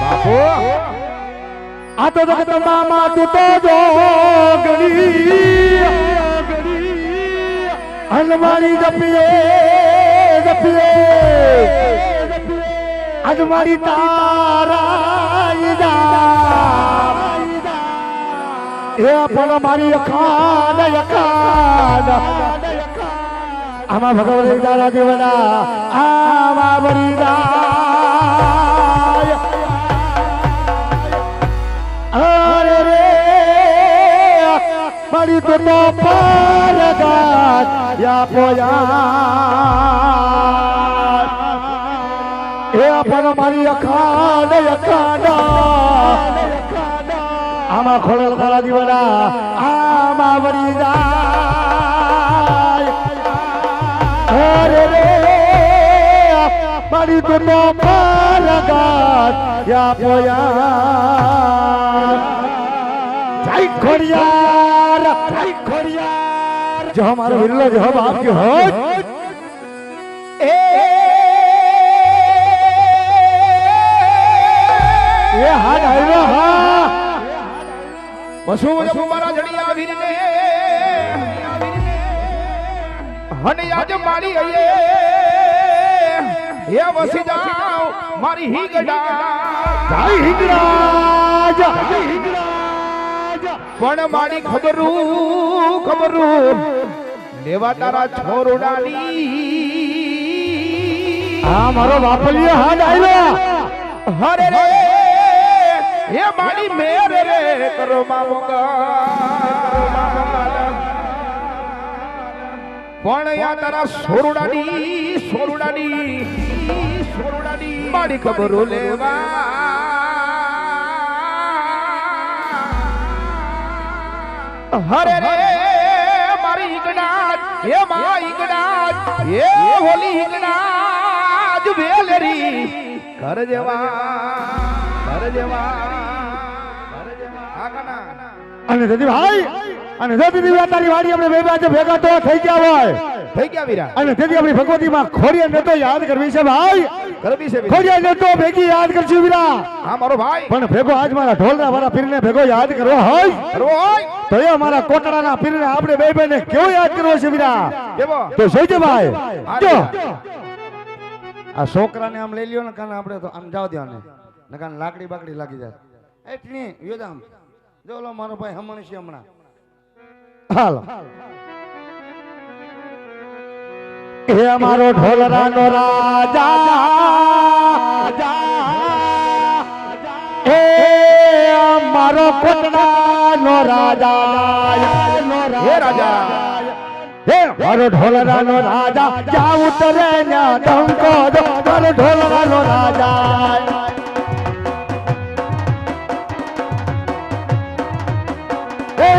બાપુ, આ તો જગત મામા તું તો જોગણી હનુમાની જપીએ જપીએ. મારી તારા એ પણ મારી અખાન અખાન. આમાં ભગવતી દાદા દેવના આમા બલિદાન. અરે રે, મારી તો તો પરગાત યા પોયા એ પણ મારી અખાડ અખાડ. આમાં ખોળેલ ખરા દીવાના આમાં વળી અરે રે મારી તો તો પરગાત યા પોયા જય ખોડિયાર જય ખોડિયાર જો હમારો હને આજ મારી અયે. હે વસી જાઓ મારી હિંગડા. ગડા જય હિંગરાજ જય હિંગરાજ પણ મારી ખબરું ખબરું. લેવા તારા છોરોડાની. આ મારો બાપલિયો હા ડાયરો હરે રે. હે મારી મેરે રે કરો મામોગા પણ યા તારા સોરુડાની સોરુડાની સોરુડાની મારી ખબરો લેવા. હરે રે મારી ઈગડાજ હે મા ઈગડાજ હે હોલી ઈગડાજ વેલરી કર જેવા કર જવા કર કાના. અને ભાઈ અને દીવા તારી વાડી આપણે બે બાજુ ભેગા તો થઈ ગયા હોય. થઈ ગયા વીરા. અને તેથી આપણી ભગવતી માં ખોડિયા ને તો યાદ કરવી છે ભાઈ. કરવી છે. ખોડિયા ને તો ભેગી યાદ કરશું વીરા. હા મારો ભાઈ. પણ ભેગો આજ મારા ઢોલના મારા પીરને ભેગો યાદ કરવો હોય. કરવો હોય. તો એ અમારા કોટડાના પીરને આપણે બે બેને કેવો યાદ કરવો છે વીરા? કેવો? તો જોઈજો ભાઈ. જો. આ છોકરાને આમ લઈ લ્યો ને કાને આપણે તો આમ જાવ દેવાને ને કાને લાકડી બાકડી લાગી જાય. એટલી યોદામ જો ઓલો મારો ભાઈ હમણ છે હમણાં. હાલો. એ અમારો ઢોલરાનો રાજા. એ અમારો કોટડાનો રાજા. હે રાજા. હે મારો ઢોલરાનો રાજા. જા ઉતરે ત્યાં ડંકો દો. મારો ઢોલરાનો રાજા.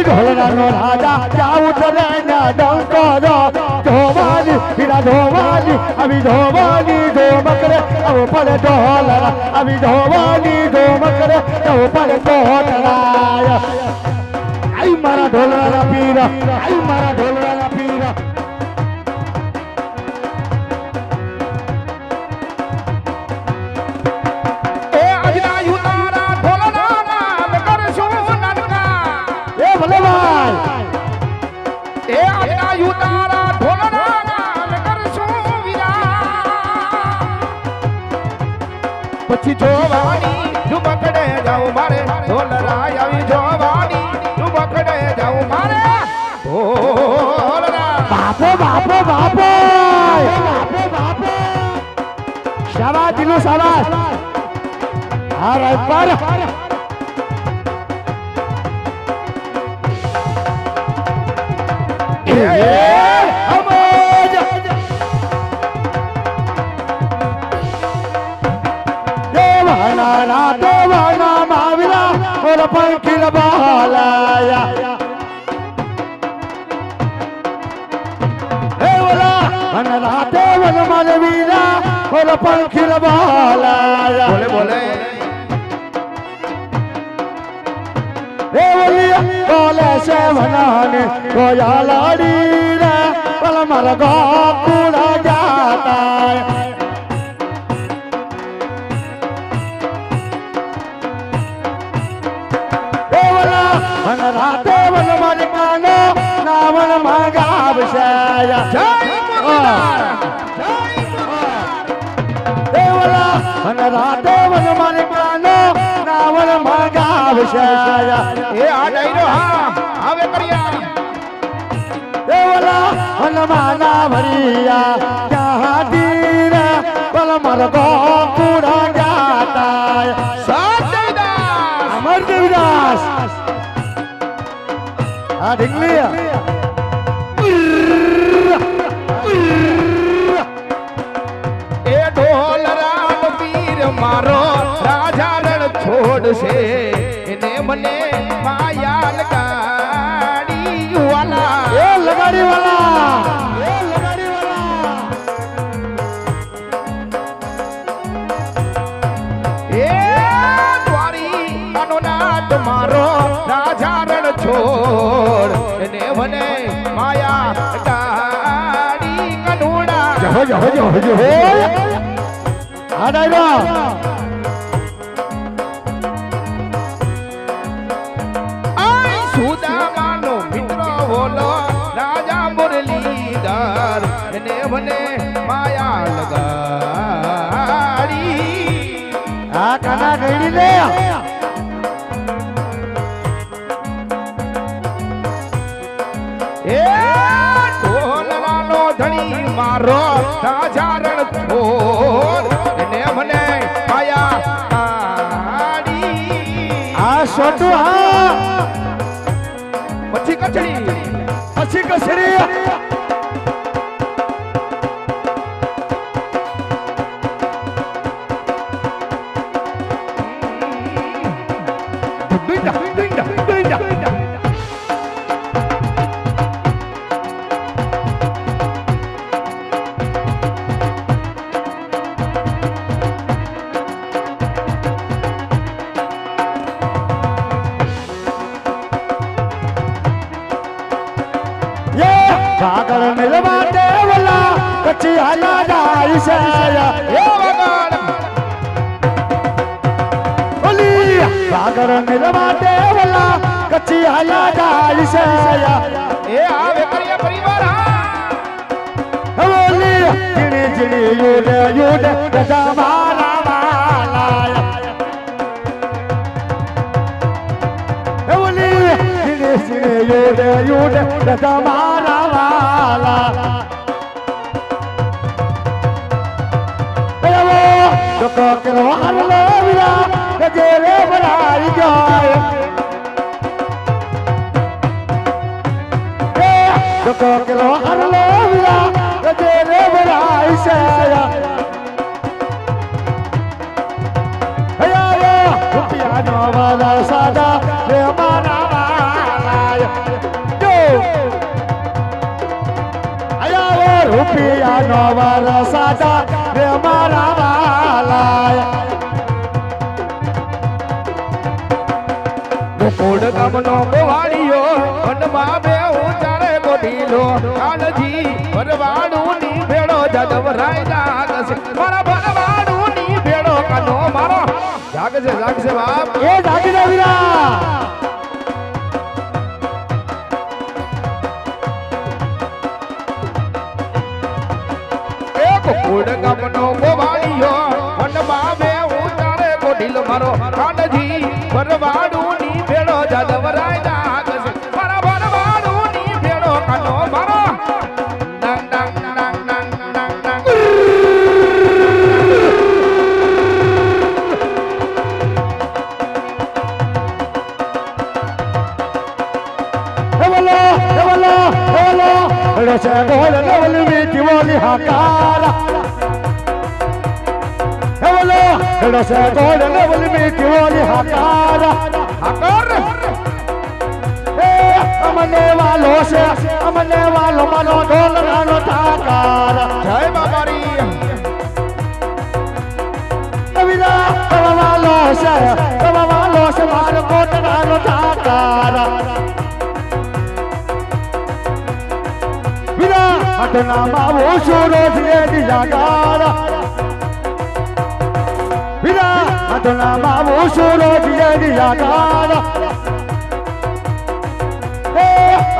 એ ઢોલરાનો રાજા જ્યાં ઉતરે ત્યાં ડંકો ધોવાની પીડા ધોવાની, આવી ધોવાની ધોમકરે. આવો પડે ઢોલરા, આવી ધોવાની ધોમકરે. આવો પડે ઢોલરાય. આઈ મારા ઢોલરાના પીરા, આઈ મારા ઢોલરાના શાબાશ હા રાઈટ પર. એ અમોજ દેવાના ના દેવાના માવિલા, ઓર પંખી બહાલાયા. હે ઓલા અને રાતે વન માલવીરા ઓલો પંખી બોલા બોલે બોલે. રે ઓલિયા બોલે છે વનાને કોયા લાડી રે પલ મારા ગોકુળા જાતા અને રાત અને રાતે વન માલિકાનો નાવણ મંગાવશે એ આ ડાયરો હા અમર દેવદાસ. આ ઢીંગલી. જહો જહો જહો જહો ડાયરા આય સુદામાનો મિત્ર બોલો રાજા મુરલીધર એને મને માયા લગાડી. આ કાના ગઈડી લે. がセリ કચ્છી હાલા છે એ આ કરીએ પરિવાર હા. બોલી જીણી જીણી યુડે યુડે ગજા મારા વાલા બોલી જીણી જીણી યુડે યુડે ગજા મારા વાલા કરો હરલો વિરા ગજેરે ભરાઈ જાય. ડોકો કરો હરલો વિરા ગજેરે ભરાઈ જાય અયા રૂપિયાનો વાલા સાદા રે મારા વાલા જો અયા રૂપિયાનો વાલા સાદા રે મારા વાલા કોડ ગામનો ગોવાળિયો વનમાં કોઢીલો કાનજી ભરવાડું ની ભેળો જદવ રાય જાગશે મારા ભરવાડું ની ભેળો કાનો મારો. જાગશે જાગશે બાપ. એ જાગીને વીરા. એક કોડ ગામનો ગોવાળિયો મન બે ઉતારે કોઢીલ મારો. કાનજી રસે બોલ નવલ મીઠી બોલી હાકારા. અમને વાલો છે, અમને વાલો મારો ઢોલ રાનો જય બાબારી કવિરા, કવા વાલો છે, કવા વાલો છે મારો કોટ રાનો વિરા અટના માવો છે દીજા ગારા વિરા સાધના બાબુ સુરો બિયડી લાગાડા એ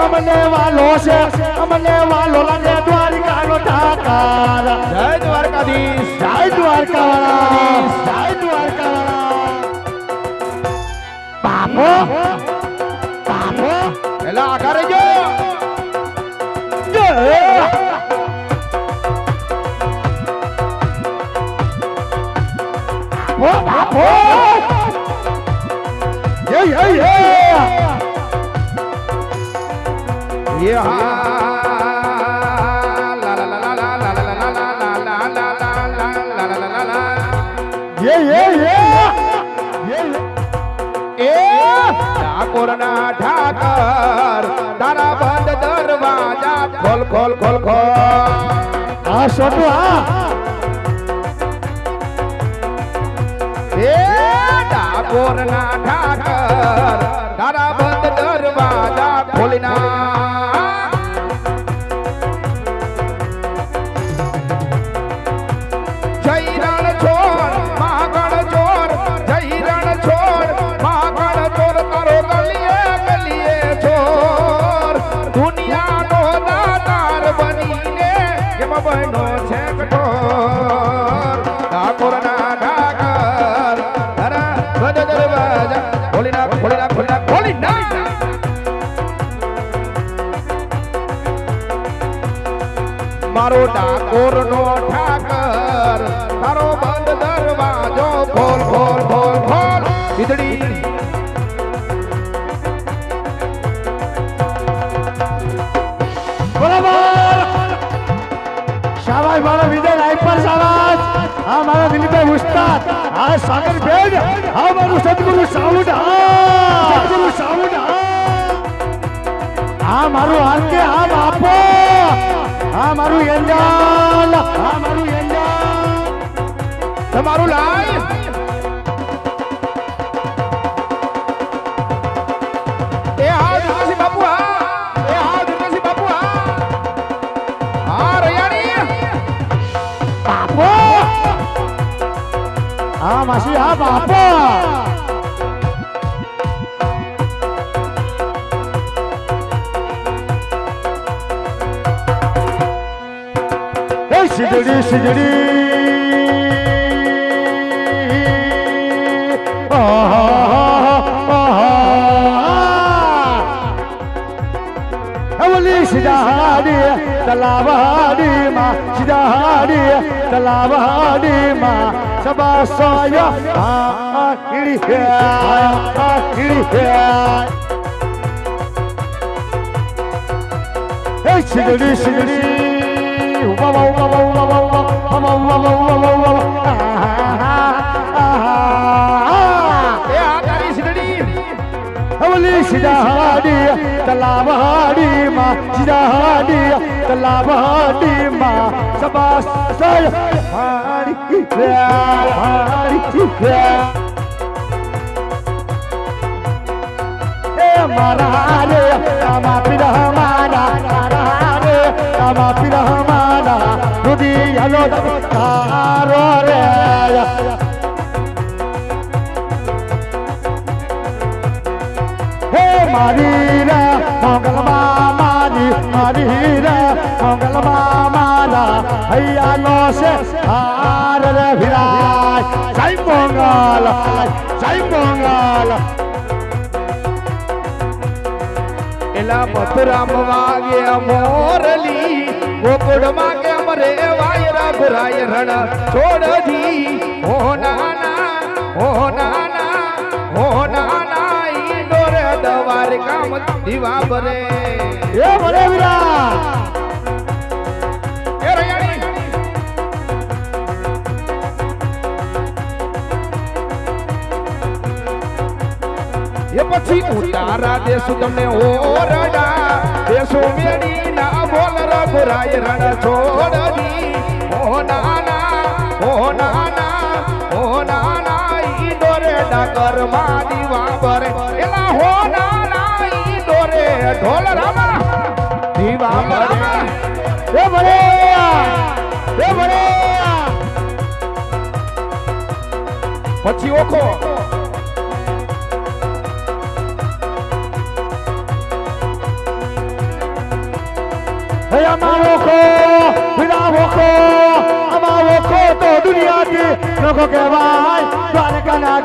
અમને વાલો છે અમને વાલો લાગે દ્વારિકાનો ટાકાર જય દ્વારકાધીશ. જય દ્વારકાવાળા. જય ઠાકોરના ઠાકર તારા બંધ દરવાજા ખોલ ખોલ ખોલ ખોલ આ સોટુ આ એ ઠાકોરના ઠાકર બહેનો આ સાગર બેન, આ મારું સદગુરુ સાઉન્ડ આ. સદગુરુ સાઉન્ડ આ. આ મારું કે આ બાપો. આ મારું એંજાલ આ મારું એંજાલ તમારું લાય માસી આ બાપો સિજડી સિજડી અવલી સિજાડી તલાવાડી માં સિજાડી તલાવાડી માં سبا صايا آخري آخري هاي شدري شدري وبابا وبابا وبابا وبابا وبابا وبابا ولي شدا هادي تلا بهادي ما شدا هادي تلا بهادي ما سبا سايا મારા રે અમા પીરા મારા મારા રે અમા પીરા મારા દુધી હલો તારો રે હે મારી રે મંગલ મામાની મારી રે મંગલ મામા મારા હૈયાનો છે હાર રે વિરાય જય મંગલ જય મંગલ એલા મથુરામ વાગે મોરલી ગોકુળમાં કે મરે વાયરા ગુરાય રણ છોડજી હો નાના હો નાના હો નાના ઈ ડોરે દવાર કામ દીવા બરે એ ભલે વિરા પછી ઉતારા દેશું તમને ઓરડા. દેશો મેડી ના બોલ રઘુરાય રણ છોડજી ઓ નાના ઓ નાના ઓ નાના ઈ ડોરે ડાકરમાં દીવા બરે એલા હો નાના ઈ ડોરે ઢોલ રામા. દીવા બરે એ ભલે. એ ભલે. પછી ઓખો. અમારો વોકો વિના વોકો અમારો વોકો તો દુનિયાથી લોકો કહેવાય, દ્વારકાના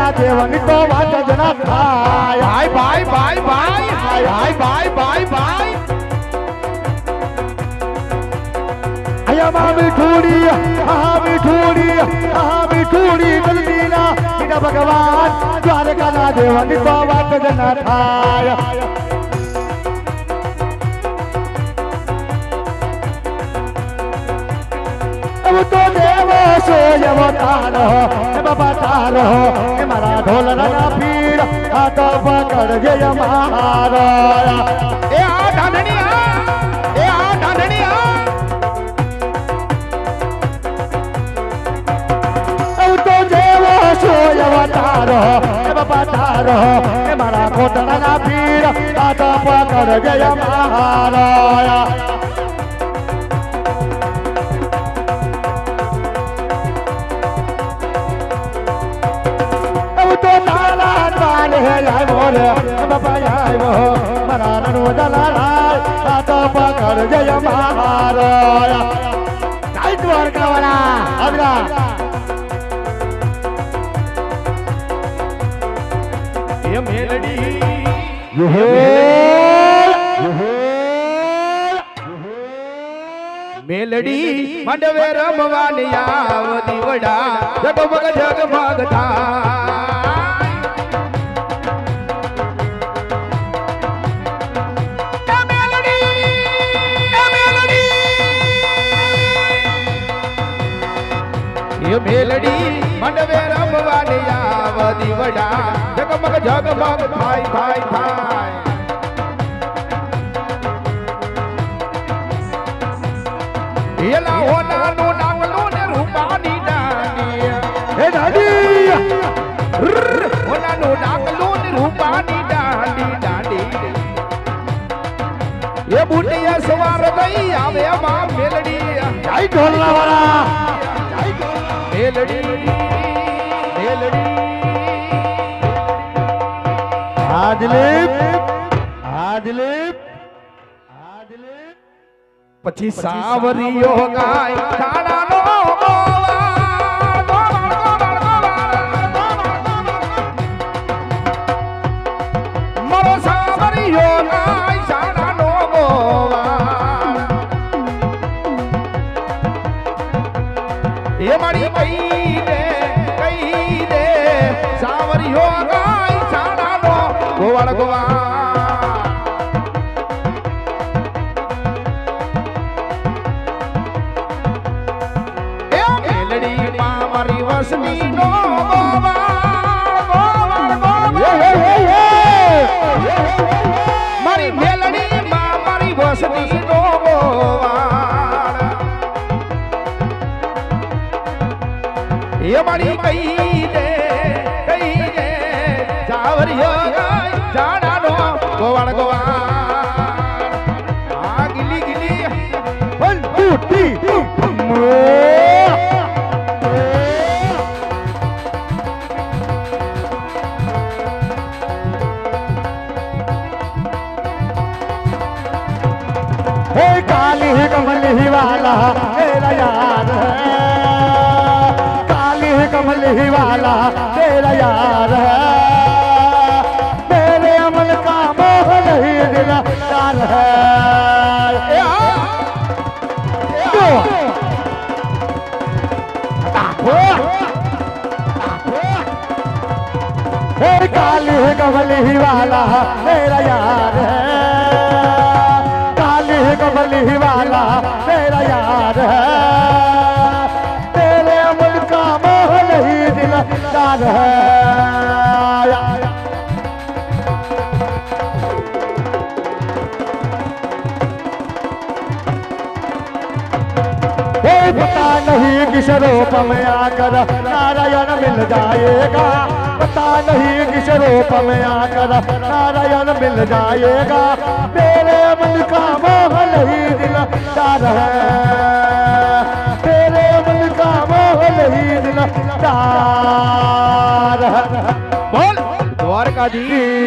ના થાય. અમારો તો વાત જ ના થાય. ભાઈ ભાઈ ભાઈ ભાઈ ભાઈ ભાઈ ભાઈ ભાઈ. अमा मिठूरी हाँ मिठूरी हाँ मिठूरी गलतीना बिना भगवान द्वार का ना देवा निपावा जना थाय अब तो देवो सो यवो रहो हे बाबा तारो हे मारा ढोल रना पीर, हाथों पकड़ गया मारा રહો એ મારા કોટડાના પીર દાદા પકડ જય મહારાયા. મારા રણુ જય દ્વારકા વાળા ય મેલડી મેલડી મંડવે રમવાની આવ દીવડા જગમગ જગમગ થાય મેલડી મંડવે ભવાની આવ દીવડા જગમગ જગમગ ભાઈ ભાઈ ભાઈ. એલા હોના નું ડાંગલું ને રૂપાની ડાની એ ડાડી હોના નું ડાંગલું ને રૂપાની ડાડી ડાડી એ બુટિયા સવાર ગઈ આવે માં મેલડી જય ઢોલના વાળા જય ઢોલ મેલડી. હા દિલીપ હા પછી સાવરીઓ ગાય वाला तेरा यार है। काली कमली वाला तेरा यार है। मेरे अमल का मोह नहीं है। એ આ हे काली कमली वाला मेरा यार है। काली कमली वाला मेरा है। तेरे अमल का मोह नहीं दिलदार है। पता नहीं किस रूप में आकर नारायण मिल जाएगा। पता नहीं किस रूप में आकर नारायण मिल जाएगा। मन का ही नहीं दिलाता है तेरे मन का ही नहीं दिलाता रहा बोल द्वारकाधीश